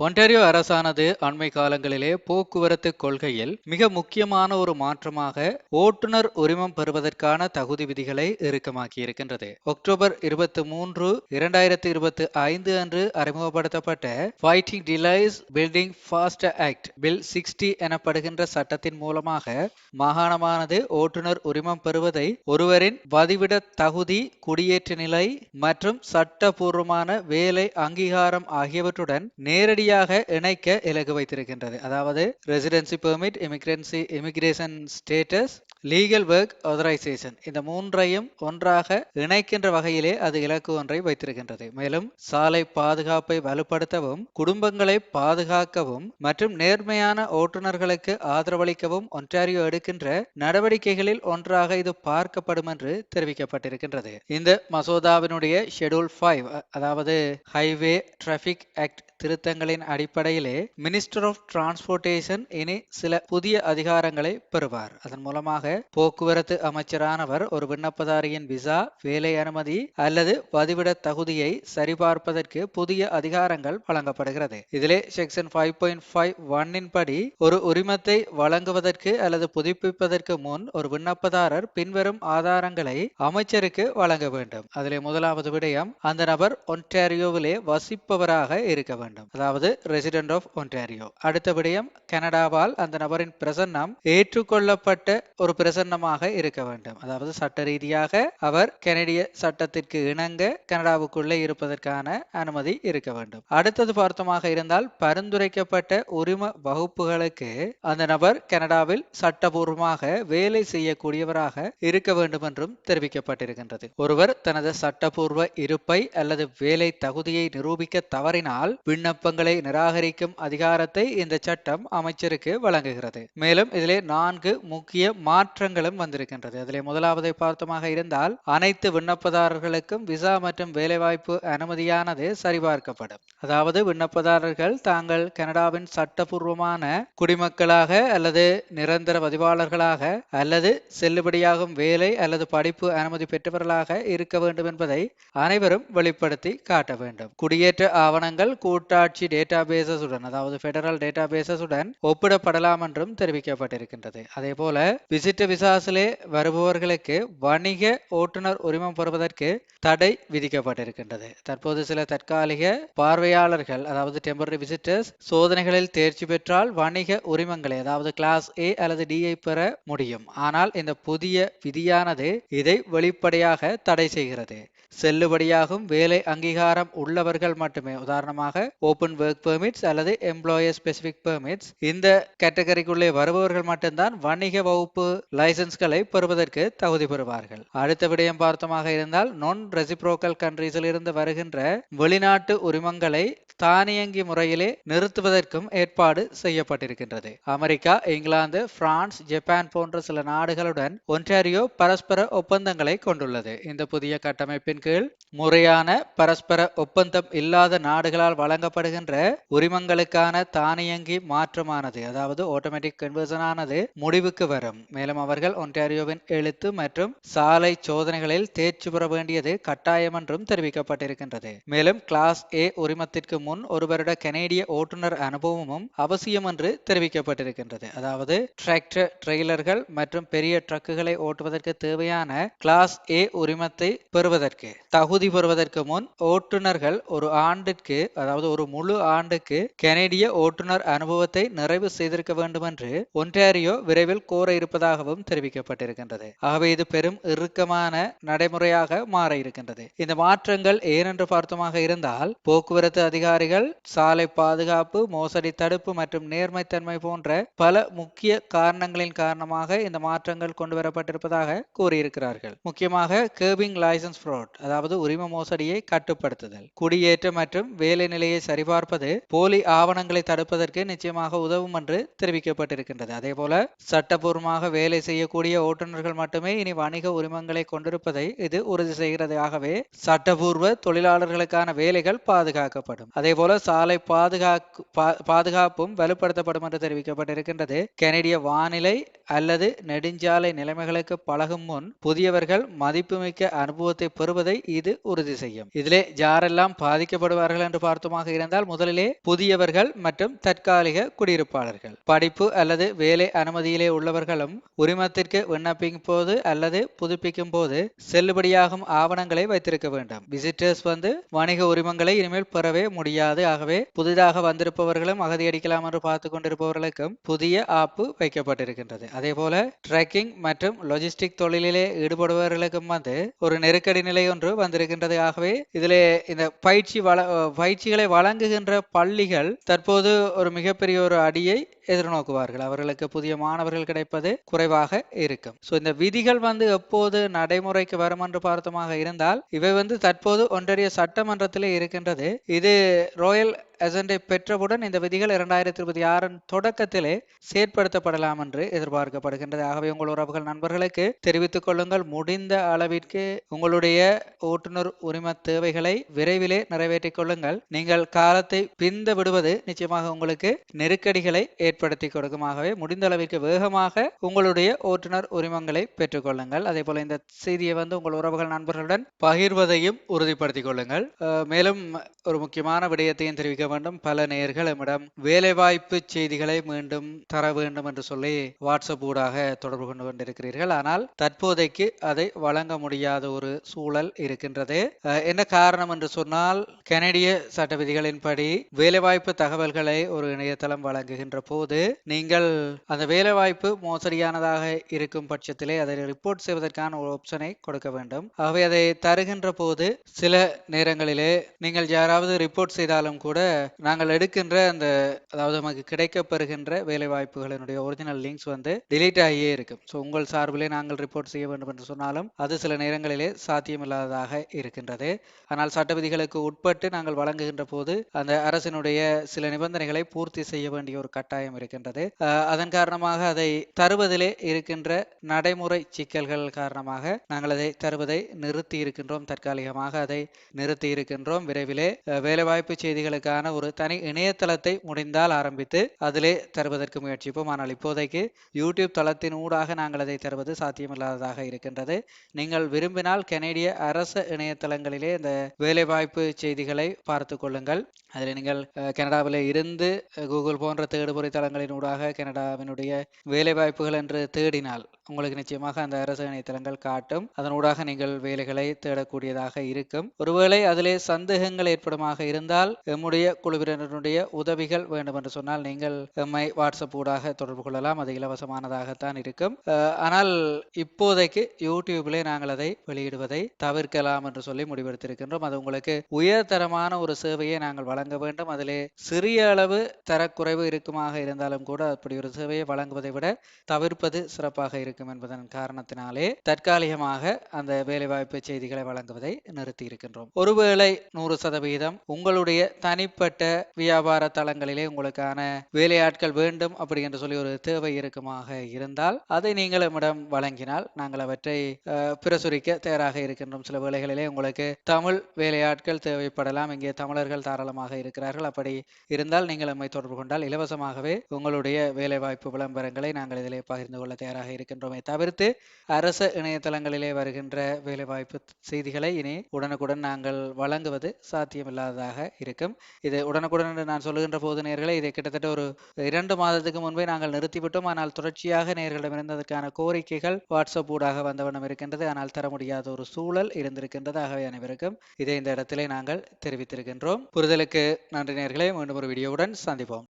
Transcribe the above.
Ontario அரசானது அண்மை காலங்களிலே போக்குவரத்து கொள்கையில் மிக முக்கியமான ஒரு மாற்றமாக ஓட்டுநர் உரிமம் பெறுவதற்கான தகுதி விதிகளை இறுக்கமாக்கி இருக்கின்றது அக்டோபர் இருபத்தி மூன்று இரண்டாயிரத்தி இருபத்தி ஐந்து அன்று அறிமுகப்படுத்தப்பட்ட fighting delays building fast act bill sixty எனப்படுகின்ற சட்டத்தின் மூலமாக மாகாணமானது ஓட்டுநர் உரிமம் பெறுவதை ஒருவரின் வதிவிட தகுதி குடியேற்ற நிலை மற்றும் சட்டபூர்வமான வேலை அங்கீகாரம் ஆகியவற்றுடன் நேரடியாக இணைக்க இலகு வைத்திருக்கின்றது. அதாவது residency permit immigrancy immigration status legal work authorization இந்த மூன்றையும் ஒன்றாக இணைக்கின்ற வகையிலே அது இலக்கு ஒன்றை வைத்திருக்கின்றது. மேலும் சாலை பாதுகாப்பை வலுப்படுத்தவும் குடும்பங்களை பாதுகாக்கவும் மற்றும் நேர்மையான ஓட்டுநர்களுக்கு ஆதரவளிக்கவும் ஒன்றாரியோ எடுக்கின்ற நடவடிக்கைகளில் ஒன்றாக இது பார்க்கப்படும் என்று தெரிவிக்கப்பட்டிருக்கின்றது. இந்த மசோதாவினுடைய ஷெடியூல் ஃபைவ் அதாவது ஹைவே டிராபிக் ஆக்ட் திருத்தங்களின் அடிப்படையிலே மினிஸ்டர் ஆஃப் டிரான்ஸ்போர்ட்டேஷன் இனி சில புதிய அதிகாரங்களை பெறுவார். அதன் மூலமாக போக்குவரத்து அமைச்சரானவர் ஒரு விண்ணப்பதாரியின் விசா வேலை அனுமதி அல்லது பதிவிட தகுதியை சரிபார்ப்பதற்கு புதிய அதிகாரங்கள் வழங்கப்படுகிறது. இதிலே செக்ஷன் ஃபைவ் பாயிண்ட் ஃபைவ் ஒன்னின் படி ஒரு உரிமத்தை வழங்குவதற்கு அல்லது புதுப்பிப்பதற்கு முன் ஒரு விண்ணப்பதாரர் பின்வரும் ஆதாரங்களை அமைச்சருக்கு வழங்க வேண்டும். அதிலே முதலாவது விடயம் அந்த நபர் ஒன்டாரியோவிலே வசிப்பவராக இருக்க வேண்டும். அதாவது ரெசிடென்ட் ஆஃப் ஒன்டாரியோ அடுத்த விடயம் கனடாவால் அந்த நபரின் பிரசன்னம் ஏற்றுக்கொள்ளப்பட்ட ஒரு பிரசன்னமாக இருக்க வேண்டும். அதாவது சட்ட ரீதியாக அவர் கனடிய சட்டத்திற்கு இணங்க கனடாவுக்குள்ளே இருப்பதற்கான அனுமதி இருக்க வேண்டும். அடுத்தது பார்த்தமாக இருந்தால் பரிந்துரைக்கப்பட்ட உரிம வகுப்புகளுக்கு அந்த நபர் கனடாவில் சட்டபூர்வமாக வேலை செய்யக்கூடியவராக இருக்க வேண்டும் என்றும் தெரிவிக்கப்பட்டிருக்கின்றது. ஒருவர் தனது சட்டபூர்வ இருப்பை அல்லது வேலை தகுதியை நிரூபிக்க தவறினால் விண்ணப்பங்களை நிராகரிக்கும் அதிகாரத்தை இந்த சட்டம் அமைச்சருக்கு வழங்குகிறது. மேலும் இதிலே நான்கு முக்கிய மாற்றங்களும் வந்திருக்கின்றது. அதிலே முதலாவதை பார்த்தமாக இருந்தால் அனைத்து விண்ணப்பதாரர்களுக்கும் விசா மற்றும் வேலைவாய்ப்பு அனுமதியானது சரிபார்க்கப்படும். அதாவது விண்ணப்பதாரர்கள் தாங்கள் கனடாவின் சட்டபூர்வமான குடிமக்களாக அல்லது நிரந்தர பதிவாளர்களாக அல்லது செல்லுபடியாகும் வேலை அல்லது படிப்பு அனுமதி பெற்றவர்களாக இருக்க வேண்டும் என்பதை அனைவரும் வெளிப்படுத்தி காட்ட வேண்டும். குடியேற்ற ஆவணங்கள் கூட்டாட்சி டேட்டா பேசஸுடன் அதாவது பெடரல் டேட்டா பேசஸுடன் ஒப்பிடப்படலாம் என்றும் தெரிவிக்கப்பட்டிருக்கின்றது. அதே போல விசிட் விசிட்ட விசாசிலே வருபவர்களுக்கு வணிக ஓட்டுநர் உரிமம் பெறுவதற்கு தடை விதிக்கப்பட்டிருக்கின்றது. தற்போது சில தற்காலிக பார்வையாளர்கள் அதாவது டெம்பரரி விசிட்டர்ஸ் சோதனைகளில் தேர்ச்சி பெற்றால் வணிக உரிமங்களை அதாவது கிளாஸ் ஏ அல்லது டிஐ பெற முடியும். ஆனால் இந்த புதிய விதியானது இதை வெளிப்படையாக தடை செய்கிறது. செல்லுபடியாகும் வேலை அங்கீகாரம் உள்ளவர்கள் மட்டுமே. உதாரணமாக ஓபன் ஒர்க் பெர்மிட்ஸ் அல்லது எம்ப்ளாயர் ஸ்பெசிபிக் பெர்மிட்ஸ் இந்த கேட்டகரிக்குள்ளே வருபவர்கள் மட்டும்தான் வணிக வகுப்பு லைசன்ஸ்களை பெறுவதற்கு தகுதி பெறுவார்கள். அடுத்த விடயம் பார்த்தமாக இருந்தால் நான் ரெசிப்ரோக்கல் கண்ட்ரீஸில் இருந்து வருகின்ற வெளிநாட்டு உரிமங்களை தானியங்கி முறையிலே நிறுத்துவதற்கும் ஏற்பாடு செய்யப்பட்டிருக்கின்றது. அமெரிக்கா இங்கிலாந்து பிரான்ஸ் ஜப்பான் போன்ற சில நாடுகளுடன் ஒன்றாரியோ பரஸ்பர ஒப்பந்தங்களை கொண்டுள்ளது. இந்த புதிய கட்டமைப்பின் கீழ் முறையான பரஸ்பர ஒப்பந்தம் இல்லாத நாடுகளால் வழங்கப்படுகின்ற உரிமங்களுக்கான தானியங்கி மாற்றமானது அதாவது ஆட்டோமேட்டிக் கன்வர்சன் ஆனது முடிவுக்கு வரும். மேலும் அவர்கள் ஒன்டாரியோவின் எழுத்து மற்றும் சாலை சோதனைகளில் தேர்ச்சி பெற வேண்டியது கட்டாயம் என்றும் தெரிவிக்கப்பட்டிருக்கின்றது. மேலும் கிளாஸ் ஏ உரிமத்திற்கு முன் ஒருவருட கனேடிய ஓட்டுநர் அனுபவமும் அவசியம் என்று தெரிவிக்கப்பட்டிருக்கின்றது. அதாவது டிராக்டர் ட்ரெய்லர்கள் மற்றும் பெரிய ட்ரக்குகளை ஓட்டுவதற்கு தேவையான கிளாஸ் ஏ உரிமத்தை பெறுவதற்கு தகுதி பெறுவதற்கு முன் ஓட்டுநர்கள் ஒரு ஆண்டிற்கு அதாவது ஒரு முழு ஆண்டுக்கு கெனடிய ஓட்டுநர் அனுபவத்தை நிறைவு செய்திருக்க வேண்டும் என்று ஒன்டாரியோ விரைவில் கோர இருப்பதாகவும் தெரிவிக்கப்பட்டிருக்கின்றது. ஆகவே இது பெரும் இறுக்கமான நடைமுறையாக மாற இருக்கின்றது. இந்த மாற்றங்கள் ஏனென்று பார்த்தமாக இருந்தால் போக்குவரத்து அதிகாரிகள் சாலை பாதுகாப்பு மோசடி தடுப்பு மற்றும் நேர்மைத்தன்மை போன்ற பல முக்கிய காரணங்களின் காரணமாக இந்த மாற்றங்கள் கொண்டு வரப்பட்டிருப்பதாக கூறியிருக்கிறார்கள். முக்கியமாக கேபிங் லைசன்ஸ் ஃப்ராட். அதாவது உரிம மோசடியை கட்டுப்படுத்துதல். குடியேற்றம் மற்றும் வேலை நிலையை சரிபார்ப்பது போலி ஆவணங்களை தடுப்பதற்கு நிச்சயமாக உதவும் என்று தெரிவிக்கப்பட்டிருக்கின்றது. அதே போல சட்டபூர்வமாக வேலை செய்யக்கூடிய ஓட்டுநர்கள் மட்டுமே இனி வணிக உரிமங்களை கொண்டிருப்பதை இது உறுதி செய்கிறது. ஆகவே சட்டபூர்வ தொழிலாளர்களுக்கான வேலைகள் பாதுகாக்கப்படும். அதே போல சாலை பாதுகாப்பு பா- பாதுகாப்பும் வலுப்படுத்தப்படும் என்று தெரிவிக்கப்பட்டிருக்கின்றது. கனடிய வானிலை அல்லது நெடுஞ்சாலை நிலைமைகளுக்கு பழகும் முன் புதியவர்கள் மதிப்புமிக்க அனுபவத்தை பெறுவது என்பதை இது உறுதி செய்யும். இதிலே யாரெல்லாம் பாதிக்கப்படுவார்கள் என்று பார்த்தோமாக இருந்தால் முதலிலே புதியவர்கள் மற்றும் தற்காலிக குடியிருப்பாளர்கள். படிப்பு அல்லது வேலை அனுமதியிலே உள்ளவர்களும் உரிமத்திற்கு விண்ணப்பிக்கும் போது அல்லது புதுப்பிக்கும் போது செல்லுபடியாகும் ஆவணங்களை வைத்திருக்க வேண்டும். விசிட்டர்ஸ் வந்து வணிக உரிமங்களை இனிமேல் பெறவே முடியாது. ஆகவே புதிதாக வந்திருப்பவர்களும் அகதியடிக்கலாம் என்று பார்த்து கொண்டிருப்பவர்களுக்கும் புதிய ஆப்பு வைக்கப்பட்டிருக்கின்றது. அதே போல ட்ரெக்கிங் மற்றும் லொஜிஸ்டிக் தொழிலிலே ஈடுபடுபவர்களுக்கும் வந்து ஒரு நெருக்கடி நிலை ஒன்று வந்திருக்கின்றது. ஆகவே இதிலே இந்த பயிற்சி வள பயிற்சிகளை வழங்குகின்ற பள்ளிகள் தற்போது ஒரு மிகப்பெரிய ஒரு அடியை எதிர்நோக்குவார்கள். அவர்களுக்கு புதிய மாணவர்கள் கிடைப்பது குறைவாக இருக்கும். ஸோ இந்த விதிகள் வந்து எப்போது நடைமுறைக்கு வரும் என்று பார்த்தமாக இருந்தால் இவை வந்து தற்போது ஒன்றிய சட்டமன்றத்திலே இருக்கின்றது. இது ரோயல் அஜெண்டை பெற்றவுடன் இந்த விதிகள் இரண்டாயிரத்தி இருபத்தி ஆறின் தொடக்கத்திலே செயற்படுத்தப்படலாம் என்று எதிர்பார்க்கப்படுகின்றது. ஆகவே உங்கள் உறவுகள் நண்பர்களுக்கு தெரிவித்துக் கொள்ளுங்கள். முடிந்த அளவிற்கு உங்களுடைய ஓட்டுநர் உரிம தேவைகளை விரைவிலே நிறைவேற்றிக் கொள்ளுங்கள். நீங்கள் காலத்தை பிந்த விடுவது நிச்சயமாக உங்களுக்கு நெருக்கடிகளை ஏற்படுத்தி கொடுக்கும். ஆகவே முடிந்த அளவிற்கு வேகமாக உங்களுடைய ஓட்டுநர் உரிமங்களை பெற்றுக்கொள்ளுங்கள் அதே போல இந்த செய்தியை வந்து உங்கள் உறவுகள் நண்பர்களுடன் பகிர்வதையும் உறுதிப்படுத்திக் கொள்ளுங்கள். அஹ் மேலும் ஒரு முக்கியமான விடயத்தையும் தெரிவிக்க வேண்டும் பல நேயர்கள் வேலைவாய்ப்பு செய்திகளை மீண்டும் தர வேண்டும் என்று சொல்லி வாட்ஸ்அப் ஊடாக தொடர்பு கொண்டு கொண்டிருக்கிறீர்கள் ஆனால் தற்போதைக்கு அதை வழங்க முடியாத ஒரு சூழல் இருக்கின்றது. என்ன காரணம் என்று சொன்னால் கனடிய சட்ட விதிகளின்படி வேலைவாய்ப்பு தகவல்களை ஒரு இணையதளம் வழங்குகின்ற போது நீங்கள் அந்த வேலைவாய்ப்பு மோசடியானதாக இருக்கும் பட்சத்திலே அதை ரிப்போர்ட் செய்வதற்கான ஒரு ஆப்ஷனை கொடுக்க வேண்டும். ஆகவே அதை தருகின்ற போது சில நேரங்களிலே நீங்கள் யாராவது ரிப்போர்ட் செய்தாலும் கூட நாங்கள் எடுக்கின்ற அந்த அதாவது நமக்கு கிடைக்கப்பெறுகின்ற வேலை வாய்ப்புகளினுடைய ஒரிஜினல் லிங்க்ஸ் வந்து டிலீட் ஆகியே இருக்கும். ஸோ உங்கள் சார்பிலே நாங்கள் ரிப்போர்ட் செய்ய வேண்டும் என்று சொன்னாலும் அது சில நேரங்களிலே சாத்தியமில்லாததாக இருக்கின்றது. ஆனால் சட்ட விதிகளுக்கு உட்பட்டு நாங்கள் வழங்குகின்ற போது அந்த அரசினுடைய சில நிபந்தனைகளை பூர்த்தி செய்ய வேண்டிய ஒரு கட்டாயம் இருக்கின்றது. அஹ் அதன் காரணமாக அதை தருவதிலே இருக்கின்ற நடைமுறை சிக்கல்கள் காரணமாக நாங்கள் அதை தருவதை நிறுத்தி இருக்கின்றோம். தற்காலிகமாக அதை நிறுத்தி இருக்கின்றோம். விரைவிலே வேலைவாய்ப்பு செய்திகளுக்கான ஒரு தனி இணையதளத்தை முடிந்தால் ஆரம்பித்து அதிலே தருவதற்கு முயற்சிப்போம். ஆனால் இப்போதைக்கு யூடியூப் தளத்தின் ஊடாக நாங்கள் அதை தருவது சாத்தியமில்லாததாக இருக்கின்றது. நீங்கள் விரும்பினால் கனேடிய அரச இணையதளங்களிலே இந்த வேலைவாய்ப்பு செய்திகளை பார்த்து கொள்ளுங்கள். அதில் நீங்கள் கனடாவில் கனடாவிலே இருந்து கூகுள் போன்ற தேடுபொறி தளங்களின் ஊடாக கனடாவினுடைய வேலைவாய்ப்புகள் என்று தேடினால் உங்களுக்கு நிச்சயமாக அந்த அரசு இணையதளங்கள் காட்டும். அதன் ஊடாக நீங்கள் வேலைகளை தேடக்கூடியதாக இருக்கும். ஒருவேளை அதிலே சந்தேகங்கள் ஏற்படுமாக இருந்தால் எம்முடைய குழுவினருடைய உதவிகள் வேண்டும் என்று சொன்னால் நீங்கள் எம்மை வாட்ஸ்அப் ஊடாக தொடர்பு கொள்ளலாம். அது இலவசமானதாகத்தான் இருக்கும். ஆனால் இப்போதைக்கு யூடியூபிலே நாங்கள் அதை வெளியிடுவதை தவிர்க்கலாம் என்று சொல்லி முடிவெடுத்திருக்கின்றோம். அது உங்களுக்கு உயர்தரமான ஒரு சேவையை நாங்கள் வழங்க வேண்டும். அதிலே சிறிய அளவு தரக்குறைவு இருக்குமாக இருந்தாலும் கூட அப்படி ஒரு சேவையை வழங்குவதை விட தவிர்ப்பது சிறப்பாக இருக்கும் என்பதன் காரணத்தினாலே தற்காலிகமாக அந்த வேலைவாய்ப்பு செய்திகளை வழங்குவதை நிறுத்தி இருக்கின்றோம் ஒருவேளை நூறு சதவீதம் உங்களுடைய தனிப்பட்ட வியாபார தளங்களிலே உங்களுக்கான வேலையாட்கள் வேண்டும் அப்படி என்று சொல்லி ஒரு தேவை இருக்குமாக இருந்தால் அதை நீங்கள் நம்மிடம் வழங்கினால் நாங்கள் அவற்றை பிரசுரிக்க தயாராக இருக்கின்றோம். சில வேலைகளிலே உங்களுக்கு தமிழ் வேலையாட்கள் தேவைப்படலாம். இங்கே தமிழர்கள் தாராளமாக இருக்கிறார்கள். அப்படி இருந்தால் நீங்கள் நம்மை தொடர்பு கொண்டால் இலவசமாகவே உங்களுடைய வேலைவாய்ப்பு விளம்பரங்களை நாங்கள் இதிலே பகிர்ந்து கொள்ள தயாராக இருக்கின்றோமே தவிர்த்து அரச இணையதளங்களிலே வருகின்ற வேலைவாய்ப்பு செய்திகளை இனி உடனுக்குடன் நாங்கள் வழங்குவது சாத்தியமில்லாததாக இருக்கும். இது உடனுக்குடன் என்று நான் சொல்லுகின்ற போது நேர்களை இதை கிட்டத்தட்ட ஒரு இரண்டு மாதத்துக்கு முன்பே நாங்கள் நிறுத்திவிட்டோம். ஆனால் தொடர்ச்சியாக நேர்களிடமிருந்து அதற்கான கோரிக்கைகள் வாட்ஸ்அப் ஊடாக வந்தவண்ணம் இருக்கின்றது. ஆனால் தர முடியாத ஒரு சூழல் இருந்திருக்கின்றது. ஆகவே அனைவருக்கும் இதை இந்த இடத்திலே நாங்கள் தெரிவித்திருக்கின்றோம். புரிதலுக்கு நன்றி நேர்களை. மீண்டும் ஒரு வீடியோவுடன் சந்திப்போம்.